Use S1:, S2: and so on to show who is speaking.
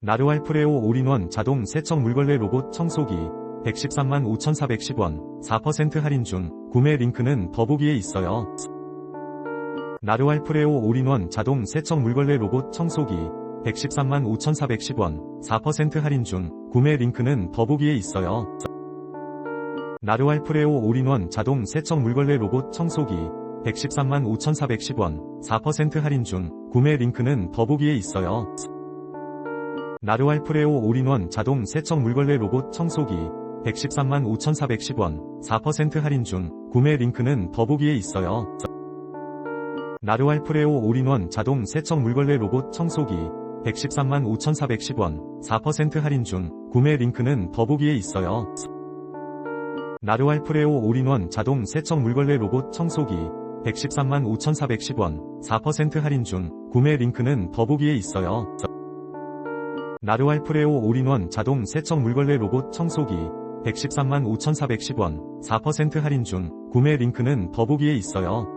S1: 나르왈프레오 올인원 자동 세척 물걸레 로봇 청소기 113만 5,410원 4% 할인 중 구매 링크는 더보기에 있어요. 나르왈프레오 올인원 자동 세척 물걸레 로봇 청소기 113만 5,410원 4% 할인 중 구매 링크는 더보기에 있어요. 나르왈프레오 올인원 자동 세척 물걸레 로봇 청소기 113만 5,410원 4% 할인 중 구매 링크는 더보기에 있어요. 나르왈프레오 올인원 자동 세척 물걸레 로봇 청소기 113만 5,410원 4% 할인 중 구매 링크는 더보기에 있어요. 나르왈프레오 올인원 자동 세척 물걸레 로봇 청소기 113만 5,410원 4% 할인 중 구매 링크는 더보기에 있어요. 나르왈프레오 올인원 자동 세척 물걸레 로봇 청소기 113만 5,410원 4% 할인 중 구매 링크는 더보기에 있어요. 나르왈프레오 올인원 자동 세척 물걸레 로봇 청소기 113만 5,410원 4% 할인 중 구매 링크는 더보기에 있어요.